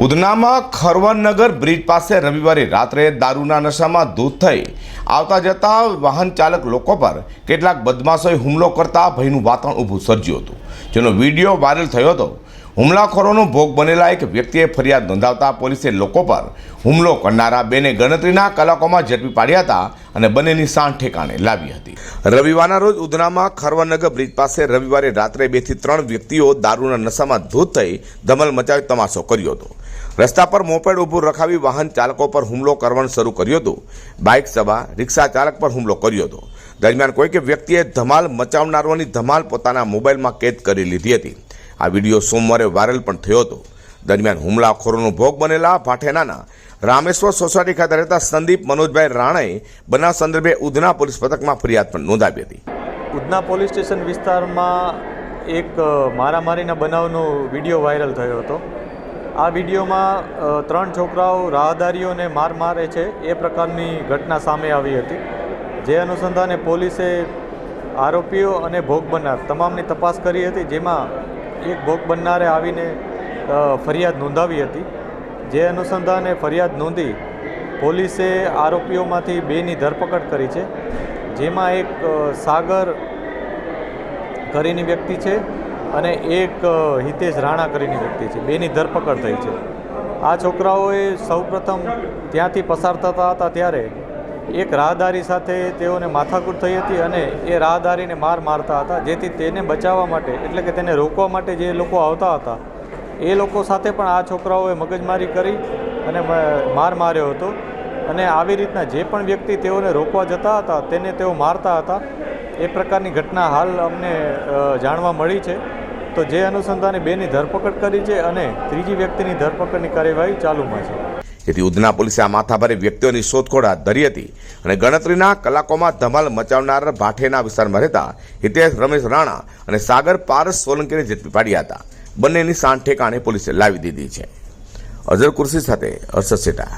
ઉધનામાં ખરવનનગર bridge પાસે રવિવારે રાત્રે દારૂના નશામાં ધૂત થઈ આવતા જતા વાહન ચાલક લોકો પર કેટલાક બદમાશોએ હુમલો કરતા ભયનું વાતાવરણ ઊભું સર્જ્યું હતું. જેનો વીડિયો વાયરલ થયો હતો. હુમલાખોરોનો ભોગ બનેલા એક વ્યક્તિએ ફરિયાદ નોંધાવતા પોલીસે લોકો પર હુમલો કરનારા બેને ગણતરીના કલાકોમાં ઝડપી પાડ્યા હતા અને બંનેની સાણ ઠેકાણે લાવી હતી. રવિવારના રોજ ઉધનામાં ખરવનગર બ્રિજ પાસે રવિવારે રાત્રે બેથી ત્રણ વ્યક્તિઓ દારૂના નશામાં ધૂત થઈ ધમલ મચાવી તમાશો કર્યો હતો. રસ્તા પર મોપેડ ઊભું રખાવી વાહન ચાલકો પર હુમલો કરવાનું શરૂ કર્યું હતું. બાઇક સભા, રિક્ષા ચાલક પર હુમલો કર્યો હતો. દરમિયાન કોઈક વ્યક્તિએ ધમાલ મચાવનારોની ધમાલ પોતાના મોબાઈલમાં કેદ કરી લીધી હતી. આ વીડિયો સોમવારે વાયરલ પણ થયો હતો. દરમિયાન હુમલાખોરોનો ભોગ બનેલા ભાઠેનાના રામેશ્વર સોસાયટી ખાતે રહેતા સંદીપ મનોજભાઈ રાણાએ બનાવ સંદર્ભે ઉધના પોલીસ પથકમાં ફરિયાદ પણ નોંધાવી હતી. ઉધના પોલીસ સ્ટેશન વિસ્તારમાં એક મારામારીના બનાવનો વીડિયો વાયરલ થયો હતો. આ વિડીયોમાં ત્રણ છોકરાઓ રાહદારીઓને માર મારે છે એ પ્રકારની ઘટના સામે આવી હતી. જે અનુસંધાને પોલીસે આરોપીઓ અને ભોગ બનાર તમામની તપાસ કરી હતી, જેમાં એક ભોગ બનનારે આવીને ફરિયાદ નોંધાવી હતી. જે અનુસંધાને ફરિયાદ નોંધી પોલીસે આરોપીઓમાંથી બેની ધરપકડ કરી છે. જેમાં એક સાગર કરીની વ્યક્તિ છે અને એક હિતેશ રાણા કરીની વ્યક્તિ છે. બેની ધરપકડ થઈ છે. આ છોકરાઓએ સૌપ્રથમ ત્યાંથી પસાર થતા હતા ત્યારે એક રાહદારી સાથે તેઓને માથાકૂટ થઈ હતી અને એ રાહદારીને માર મારતા હતા, જેથી તેને બચાવવા માટે, એટલે કે તેને રોકવા માટે જે લોકો આવતા હતા, એ લોકો સાથે પણ આ છોકરાઓએ મગજમારી કરી અને માર માર્યો હતો. અને આવી રીતના જે પણ વ્યક્તિ તેઓને રોકવા જતા હતા, તેને તેઓ મારતા હતા. એ પ્રકારની ઘટના હાલ અમને જાણવા મળી છે. તો જે અનુસંધાને બેની ધરપકડ કરી છે અને ત્રીજી વ્યક્તિની ધરપકડની કાર્યવાહી ચાલુમાં છે. જેથી ઉધના પોલીસે આ માથાભારે વ્યક્તિઓની શોધખોળ હાથ ધરી હતી અને ગણતરીના કલાકોમાં ધમાલ મચાવનાર ભાઠેના વિસ્તારમાં રહેતા હિતેશ રમેશ રાણા અને સાગર પારસ સોલંકીને ઝડપી પાડ્યા હતા. બંનેની સાણ ઠેકાણે પોલીસે લાવી દીધી છે. અઝર કુર્સી સાથે હર્ષદ સેટા.